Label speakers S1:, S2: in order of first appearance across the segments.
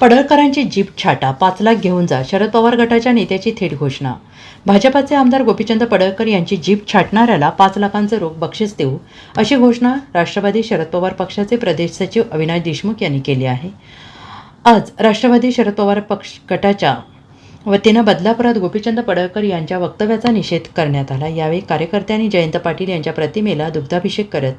S1: पडळकरांची jeep छाटा पाच लाख घेऊन जा शरद पवार गटाच्या नेत्याची थेट घोषणा. भाजपाचे आमदार गोपीचंद पडळकर यांची जीप छाटणाऱ्याला पाच लाखांचं रोख बक्षीस देऊ अशी घोषणा राष्ट्रवादी शरद पवार पक्षाचे प्रदेश सचिव अविनाश देशमुख यांनी केली आहे. आज राष्ट्रवादी शरद पवार पक्ष गटाच्या वतीनं बदलापुरात गोपीचंद पडळकर यांच्या वक्तव्याचा निषेध करण्यात आला. यावेळी कार्यकर्त्यांनी जयंत पाटील यांच्या प्रतिमेला दुग्धाभिषेक करत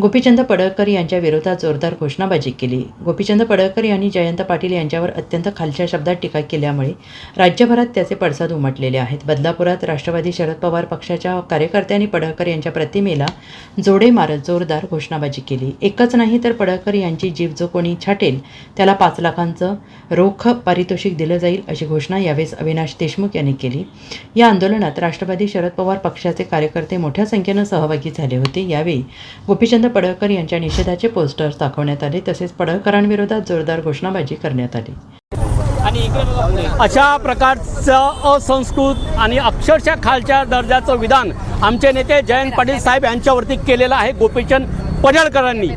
S1: गोपीचंद पडळकर यांच्या विरोधात जोरदार घोषणाबाजी केली. गोपीचंद पडळकर यांनी जयंत पाटील यांच्यावर अत्यंत खालच्या शब्दात टीका केल्यामुळे राज्यभरात त्याचे पडसाद उमटलेले आहेत. बदलापुरात राष्ट्रवादी शरद पवार पक्षाच्या कार्यकर्त्यांनी पडळकर यांच्या प्रतिमेला जोडे मारत जोरदार घोषणाबाजी केली. एकच नाही तर पडळकर यांची जीव जो कोणी छाटेल त्याला पाच लाखांचं रोख पारितोषिक दिलं जाईल अशी घोषणा यावेळेस अविनाश देशमुख यांनी केली. या आंदोलनात राष्ट्रवादी शरद पवार पक्षाचे कार्यकर्ते मोठ्या संख्येनं सहभागी झाले होते. यावेळी गोपीचंद पडळकर यांच्या निषेधाचे पोस्टर्स दाखवण्यात आले तसेच पडळकरांविरोधात जोरदार घोषणाबाजी करण्यात आली.
S2: अशा प्रकारचं असंस्कृत आणि अक्षरशः खालच्या दर्जाचं विधान आमचे नेते जयंत पाटील साहेब यांच्यावरती केलेलं आहे गोपीचंद पडळकरांनी.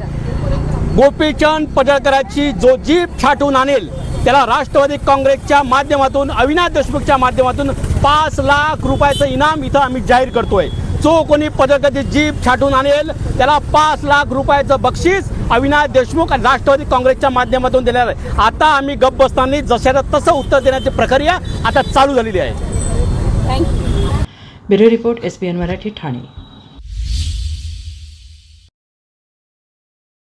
S2: गोपीचंद पडळकरांची जो जीप छाटून आणेल त्याला राष्ट्रवादी काँग्रेसच्या माध्यमातून अविनाश देशमुखच्या माध्यमातून पाच लाख रुपयाचं इनाम इथं आम्ही जाहीर करतोय. जो कोणी पदकाची जीप छाटून आणेल त्याला पाच लाख रुपयाचं बक्षीस अविनाश देशमुख आणि राष्ट्रवादी काँग्रेसच्या माध्यमातून देणार आहे. आता आम्ही गप्प बसताना जशाला तसं उत्तर देण्याची प्रक्रिया आता चालू झालेली आहे.
S1: Bureau report N Marathi Thane.